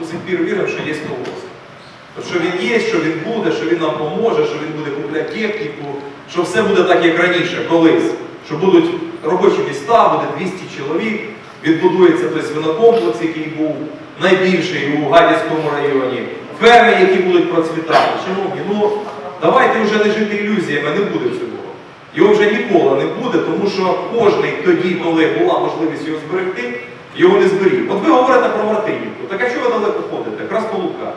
до сих пір віримо, що є колгосп. Що він є, що він буде, що він нам поможе, що він буде купляти техніку, що все буде так, як раніше, колись. Що будуть робочі міста, буде 200 чоловік, відбудується той свинокомплекс, який був найбільший у Гадяцькому районі, ферми, які будуть процвітати. Шановні, ну давайте вже не жити ілюзіями, не буде цього. Його вже ніколи не буде, тому що кожний тоді, коли була можливість його зберегти, його не зберіг. От ви говорите про Мартинівку, так а чого ви далеко ходите? Краснолука.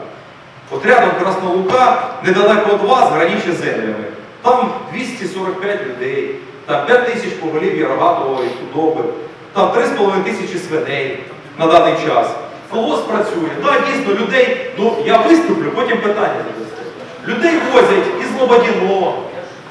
От рядом Краснолука, недалеко від вас, граніше землями. Там 245 людей, там 5 тисяч поголів'я рогатого і худоби, там 3,5 тисячі свиней на даний час. Колгосп працює. Так, дійсно, людей, ну я виступлю, потім питання задасте. Людей возять із Лободіно,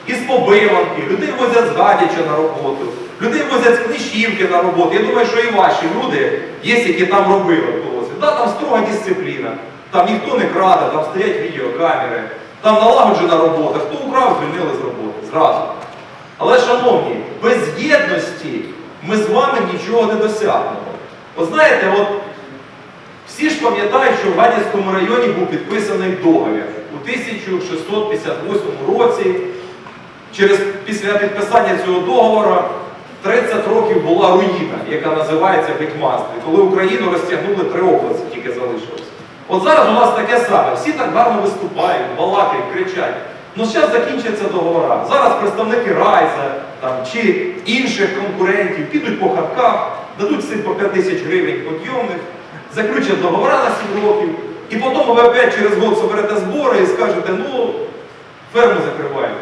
із Побиванки, людей возять з Гадяча на роботу, людей возять з Книщівки на роботу. Я думаю, що і ваші люди є, які там робили в колгоспі. Да, там строга дисципліна, там ніхто не краде, там стоять відеокамери, там налагоджена робота. Хто украв, звільнили з роботи зразу. Але, шановні, без єдності ми з вами нічого не досягнемо. От знаєте, от всі ж пам'ятають, що в Гадяцькому районі був підписаний договір у 1658 році. Через, після підписання цього договору 30 років була руїна, яка називається гетьманство, коли Україну розтягнули три області, тільки залишилось. От зараз у нас таке саме. Всі так гарно виступають, балакають, кричать. Ну зараз закінчаться договори. Зараз представники Райза там, чи інших конкурентів підуть по хатках, дадуть всім по 5 тисяч гривень подйомних, заключать договори на 7 років, і потім ви опять через год соберете збори і скажете, ну, ферму закривають.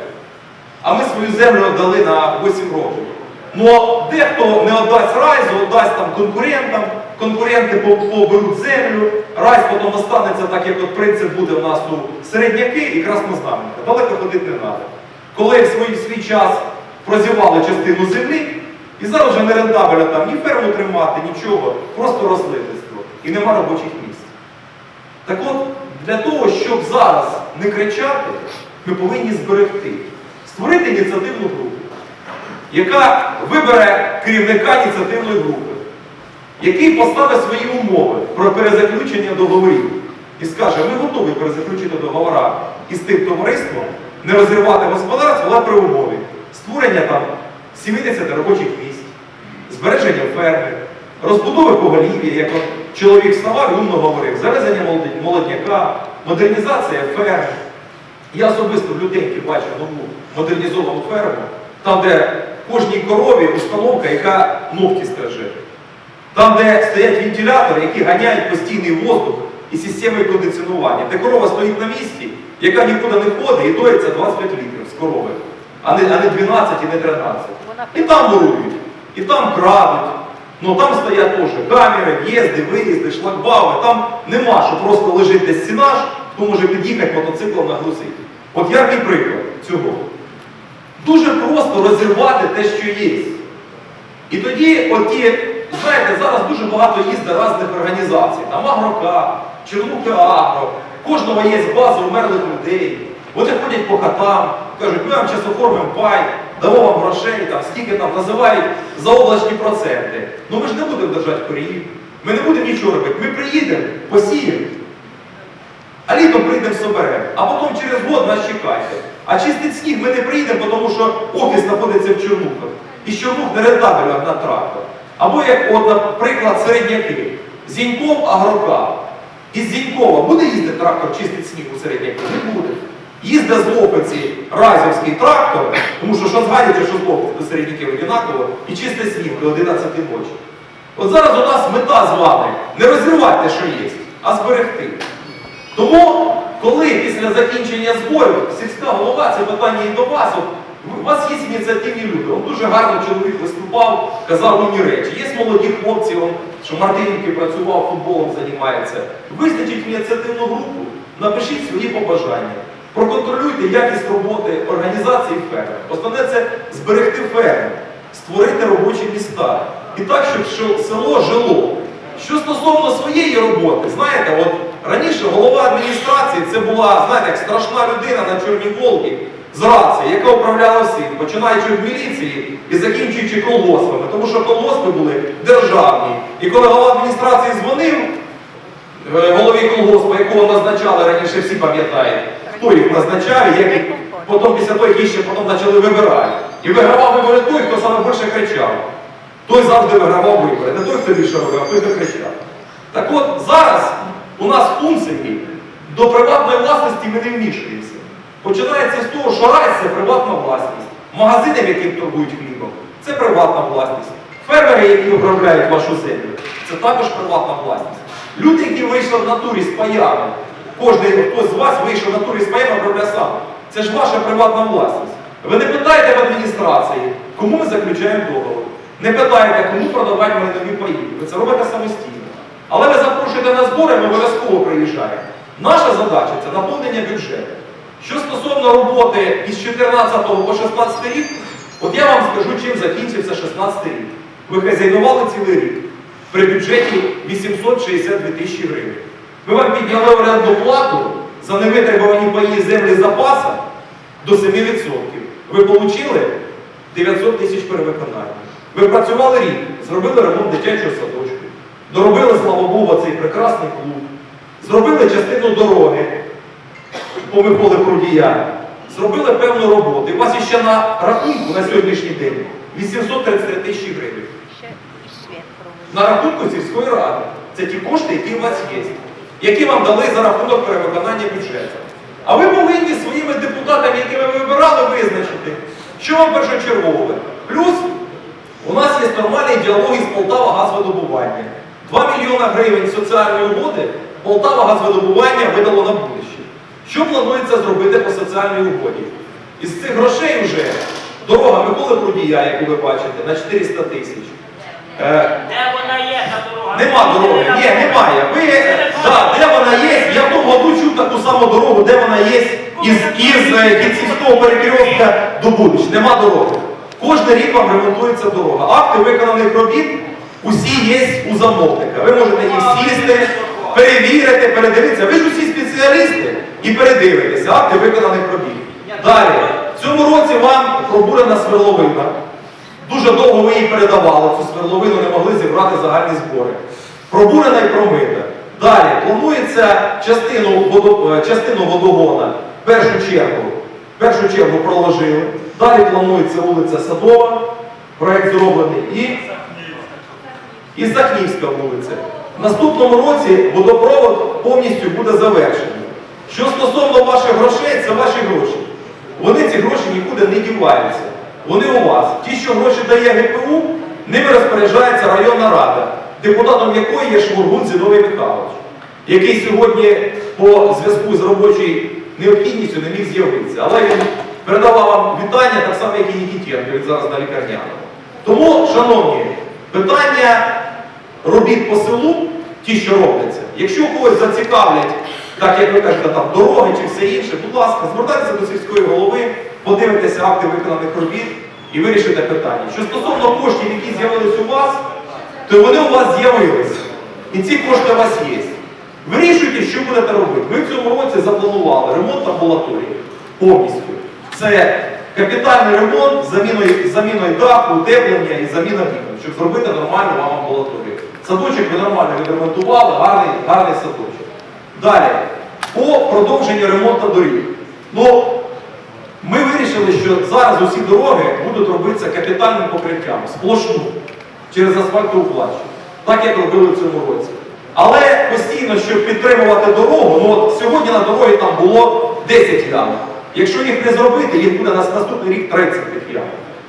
А ми свою землю віддали на 8 років. Ну, а дехто не віддасть райзу, віддасть там конкурентам, конкуренти поберуть землю, райз потім останеться так, як от принцип буде в нас у середняки і краснознаменка. Далеко ходити не треба. Коли в свій, свій час прозівали частину землі, і зараз вже не рентабельно там ні ферму тримати, нічого, просто розлитиство. І нема робочих місць. Так от, для того, щоб зараз не кричати, ми повинні зберегти, створити ініціативну групу, яка вибере керівника ініціативної групи, який поставить свої умови про перезаключення договорів і скаже, ми готові перезаключити договори із тим товариством, не розривати господарство, але при умові створення там 70 робочих місць, збереження ферми, розбудови поголів'я, як чоловік вставав і умно говорив, завезення молодняка, модернізація ферм. Я особисто в Люденки бачив нову модернізовану ферму, там, де кожній корові установка, яка ногті стриже. Там, де стоять вентилятори, які ганяють постійний воздух і системою кондиціонування, де корова стоїть на місці, яка нікуди не ходить і доїться 25 літрів з корови, а не, а не 12 і не 13. І там ворують, і там крадуть. Ну там стоять теж камери, в'їзди, виїзди, шлагбауми. Там нема, що просто лежить десь сінаж, хто може під'їхати мотоциклом нагрузити. От яркий приклад цього. Дуже просто розірвати те, що є. І тоді, оті, знаєте, зараз дуже багато їздить різних організацій, там Агрока, Чернуки Агро, кожного є база умерлих людей. Вони ходять по хатам, кажуть, ми вам зараз оформимо пай, дамо вам грошей, там, скільки там називають заоблачні проценти. Ну ми ж не будемо держати корів, ми не будемо нічого робити. Ми приїдемо, посіємо, а літом прийдемо соберемо, а потім через год нас чекайте. А чистить сніг ми не приїдемо, тому що офіс знаходиться в Чорнухах. І Чорнух не рентабельно на трактор. Або як, от, наприклад, середняки. Зіньков агрока. Із Зінькова буде їздити трактор чистить сніг у середняки? Не буде. Їздить з Лопиці Разівський трактор, тому що що з Гадяча, що з Лопиці до середняків одинаково, і чистить сніг до 11 ночі. От зараз у нас мета з вами не розірвати те, що є, а зберегти. Тому, коли після закінчення зборів сільська голова, це питання і до вас, у вас є ініціативні люди. Он дуже гарно чоловік виступав, казав умні речі. Є молоді хлопці, он, що Мартинівки працював, футболом займається. Визначіть ініціативну групу, напишіть свої побажання. Проконтролюйте якість роботи організації ферми. Основне це зберегти ферму, створити робочі міста. І так, щоб що село жило. Що стосовно своєї роботи, знаєте, от раніше голова адміністрації це була, знаєте, як страшна людина на Чорній Волгі з рації, яка управляла всім, починаючи від міліції і закінчуючи колгоспами, тому що колгоспи були державні. І коли голова адміністрації дзвонив, е, голові колгоспу, якого назначали раніше, всі пам'ятають, хто їх назначав, як їх потім після того, які ще потім почали вибирати. І вигравав вибори той, хто саме більше кричав. Той завжди вигравав вибори. Не той, хто більше робив, а той, хто кричав. Так от зараз у нас функції до приватної власності ми не вмішуємося. Починається з того, що рай це приватна власність. Магазини, в яких торгують хлібом, це приватна власність. Фермери, які обробляють вашу землю, це також приватна власність. Люди, які вийшли в натурі з паями, кожен хтось з вас вийшов в натурі з паями, обробляє сам. Це ж ваша приватна власність. Ви не питаєте в адміністрації, кому ми заключаємо договор. Не питаєте, кому продавати майнові паї. Ви це робите самостійно. Але ви запрошуєте на збори, ми обов'язково приїжджаємо. Наша задача це наповнення бюджету. Що стосовно роботи із 14 по 16 рік, от я вам скажу, чим закінчився 16 рік. Ви хазяйнували цілий рік при бюджеті 862 тисячі гривень. Ми вам підняли орендну плату за невитребувані паї землі запаса до 7%. Ви отримали 900 тисяч перевиконання. Ви працювали рік, зробили ремонт дитячого садочку, доробили, слава Богу, цей прекрасний клуб, зробили частину дороги по Миколи Прудія, зробили певну роботу. І у вас ще на рахунку на сьогоднішній день 833 тисячі гривень. На рахунку сільської ради. Це ті кошти, які у вас є, які вам дали за рахунок перевиконання бюджету. А ви повинні своїми депутатами, які ви вибирали, визначити, що вам першочергове. Плюс у нас є нормальний діалог із Полтава газвидобування. 2 мільйона гривень соціальної угоди Полтава газвидобування видало на будущее. Що планується зробити по соціальній угоді? Із цих грошей вже дорога Миколи Прудія, яку ви бачите, на 400 тисяч. Е, Де вона є, та дорога? Нема дороги, ні, немає. Ви, да, де вона є? Я в тому году чув таку саму дорогу, де вона є із, із е, Кінцівського перекрестка до Будич. Нема дороги. Кожен рік вам ремонтується дорога. Акти виконаних робіт усі є у замовника. Ви можете їх сісти, перевірити, передивитися. Ви ж усі спеціалісти і передивитеся акти виконаних робіт. Далі, в цьому році вам пробурена сверловина. Дуже довго ви її передавали, цю сверловину не могли зібрати загальні збори. Пробурена і промита. Далі планується частину, водо, е, частину водогона першу чергу, першу чергу проложили. Далі планується вулиця Садова, проєкт зроблений, і, і Захнівська вулиця. В наступному році водопровод повністю буде завершений. Що стосовно ваших грошей, це ваші гроші. Вони ці гроші нікуди не діваються. Вони у вас. Ті, що гроші дає ГПУ, ними розпоряджається районна рада, депутатом якої є Шмургун Зіновий Михайлович, який сьогодні по зв'язку з робочою необхідністю не міг з'явитися. Але він передавав вам вітання, так само, як і Нікітєнко, він зараз на лікарняному. Тому, шановні, питання робіт по селу, ті, що робляться, якщо когось зацікавлять, так як ви кажете, там дороги чи все інше, будь ласка, звертайтеся до сільської голови, подивитеся акти виконаних робіт і вирішите питання. Що стосовно коштів, які з'явились у вас, то вони у вас з'явилися. І ці кошти у вас є. Вирішуйте, що будете робити. Ми в цьому році запланували ремонт амбулаторії повністю. Це капітальний ремонт заміною, заміною даху, утеплення і заміна вікон, щоб зробити нормальну вам амбулаторію. Садочок ви нормально відремонтували, гарний, гарний садочок. Далі, по продовженню ремонту доріг. Ну, ми вирішили, що зараз усі дороги будуть робитися капітальним покриттям, сплошну, через асфальтову плащу, так як робили в цьому році. Але постійно, щоб підтримувати дорогу, ну от сьогодні на дорогі там було 10 ям. Якщо їх не зробити, їх буде на наступний рік 30 тих ям.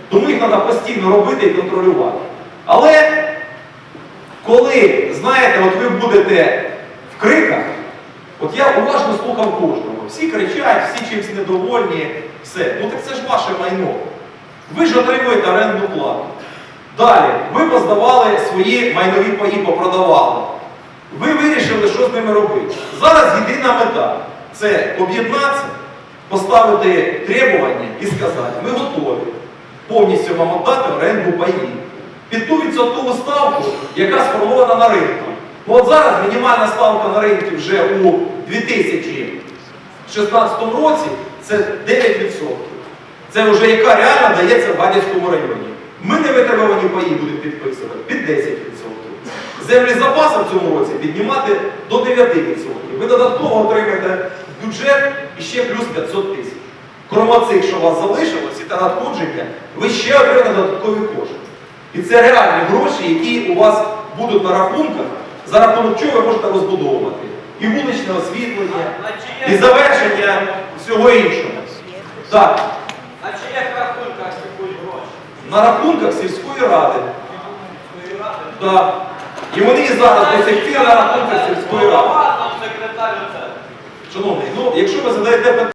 Тому їх треба постійно робити і контролювати. Але коли, знаєте, от ви будете в криках, от я уважно слухав кожного. Всі кричать, всі чимось недовольні, все. Ну так це ж ваше майно. Ви ж отримуєте орендну плату. Далі, ви поздавали свої майнові паї, попродавали. Ви вирішили, що з ними робити. Зараз єдина мета це об'єднатися, поставити требування і сказати, ми готові повністю вам віддати оренду паї. Під ту ставку, яка сформована на ринку. Ну от зараз мінімальна ставка на ринку вже у 2016 році це 9%. Це вже яка реально дається в Гадяцькому районі. Ми не витребувані паї будемо підписувати під 10%. землі запасу в цьому році піднімати до 9%. Ви додатково отримаєте бюджет ще плюс 500 тисяч. Крім цих, що у вас залишилось, і та надходження, ви ще отримаєте додаткові кошти. І це реальні гроші, які у вас будуть на рахунках, за рахунок чого ви можете розбудовувати. І вуличне освітлення, і завершення всього іншого. Так, А чи На чиїх рахунках стикують гроші? на рахунках сільської ради. Так. І вони і зараз до сих пір на рахунках сільської ради. Шановний, ну якщо ви задаєте питання,